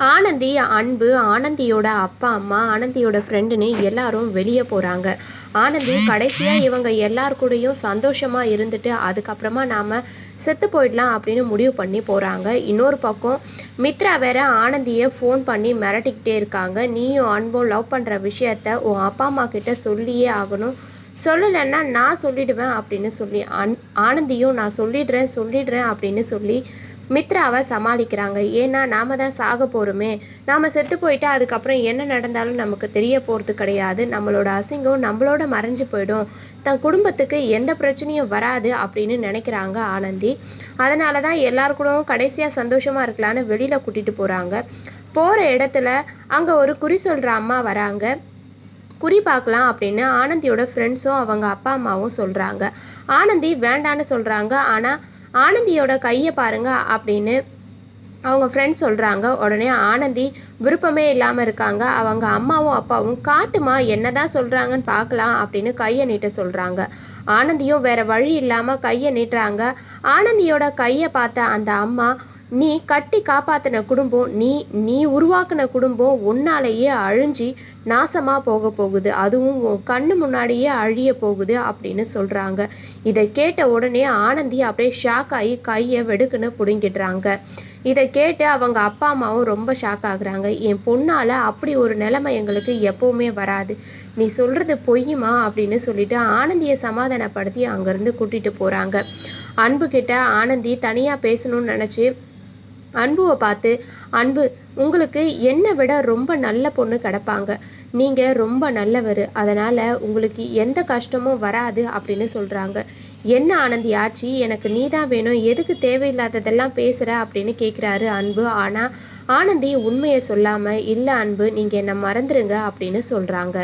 ஆனந்தி அன்பு ஆனந்தியோட அப்பா அம்மா ஆனந்தியோட ஃப்ரெண்டுன்னு எல்லாரும் வெளியே போகிறாங்க ஆனந்தி கடைசியாக இவங்க எல்லார் கூடயும் சந்தோஷமாக இருந்துட்டு அதுக்கப்புறமா நாம் செத்து போயிடலாம் அப்படின்னு முடிவு பண்ணி போகிறாங்க இன்னொரு பக்கம் மித்ரா வேற ஆனந்தியை ஃபோன் பண்ணி மிரட்டிக்கிட்டே இருக்காங்க. நீயும் அன்பும் லவ் பண்ணுற விஷயத்த உன் அப்பா அம்மா கிட்ட சொல்லியே ஆகணும். சொல்லலைன்னா நான் சொல்லிடுவேன் அப்படின்னு சொல்லி அன் ஆனந்தியும் நான் சொல்லிடுறேன் சொல்லிடுறேன் அப்படின்னு சொல்லி மித்ராவை சமாளிக்கிறாங்க. ஏன்னா நாம தான் சாக போகிறோமே நாம் செத்து போயிட்டு அதுக்கப்புறம் என்ன நடந்தாலும் நமக்கு தெரிய போகிறது கிடையாது. நம்மளோட அசிங்கம் நம்மளோட மறைஞ்சு போயிடும். தன் குடும்பத்துக்கு எந்த பிரச்சனையும் வராது அப்படின்னு நினைக்கிறாங்க ஆனந்தி. அதனால தான் எல்லாரு கூடவும் கடைசியாக சந்தோஷமாக இருக்கலான்னு வெளியில் கூட்டிகிட்டு போகிறாங்க போகிற இடத்துல அங்கே ஒரு குறி சொல்கிற அம்மா வராங்க. குறி பார்க்கலாம் அப்படின்னு ஆனந்தியோட ஃப்ரெண்ட்ஸும் அவங்க அப்பா அம்மாவும் சொல்கிறாங்க ஆனந்தி வேண்டான்னு சொல்கிறாங்க ஆனால் ஆனந்தியோட கையை பாருங்க அப்படின்னு அவங்க ஃப்ரெண்ட்ஸ் சொல்கிறாங்க உடனே ஆனந்தி விருப்பமே இல்லாமல் இருக்காங்க. அவங்க அம்மாவும் அப்பாவும் காட்டுமா என்ன தான் சொல்கிறாங்கன்னு பார்க்கலாம் அப்படின்னு கையை நீட்ட சொல்கிறாங்க ஆனந்தியும் வேறு வழி இல்லாமல் கையை நீட்டுறாங்க. ஆனந்தியோட கையை பார்த்த அந்த அம்மா நீ கட்டி காப்பாற்றின குடும்பம் நீ நீ உருவாக்கின குடும்பம் உன்னாலேயே அழிஞ்சி நாசமாக போக போகுது. அதுவும் கண்ணு முன்னாடியே அழிய போகுது அப்படின்னு சொல்கிறாங்க இதை கேட்ட உடனே ஆனந்தி அப்படியே ஷாக் ஆகி கையை வெடுக்குன்னு பிடுங்கிடுறாங்க. இதை கேட்டு அவங்க அப்பா அம்மாவும் ரொம்ப ஷாக் ஆகுறாங்க. என் பொண்ணால் அப்படி ஒரு நிலைமை எங்களுக்கு எப்போவுமே வராது. நீ சொல்கிறது பொய்யுமா அப்படின்னு சொல்லிட்டு ஆனந்தியை சமாதானப்படுத்தி அங்கேருந்து கூட்டிகிட்டு போகிறாங்க அன்புக்கிட்ட ஆனந்தி தனியாக பேசணும்னு நினச்சி அன்புவை பார்த்து அன்பு உங்களுக்கு என்னை விட ரொம்ப நல்ல பொண்ணு கிடப்பாங்க. நீங்கள் ரொம்ப நல்லவர். அதனால் உங்களுக்கு எந்த கஷ்டமும் வராது அப்படின்னு சொல்கிறாங்க என்ன ஆனந்தி ஆச்சு? எனக்கு நீ தான் வேணும். எதுக்கு தேவையில்லாததெல்லாம் பேசுகிற அப்படின்னு கேட்குறாரு அன்பு. ஆனால் ஆனந்தி உண்மையை சொல்லாமல் இல்லை அன்பு நீங்கள் என்னை மறந்துடுங்க அப்படின்னு சொல்கிறாங்க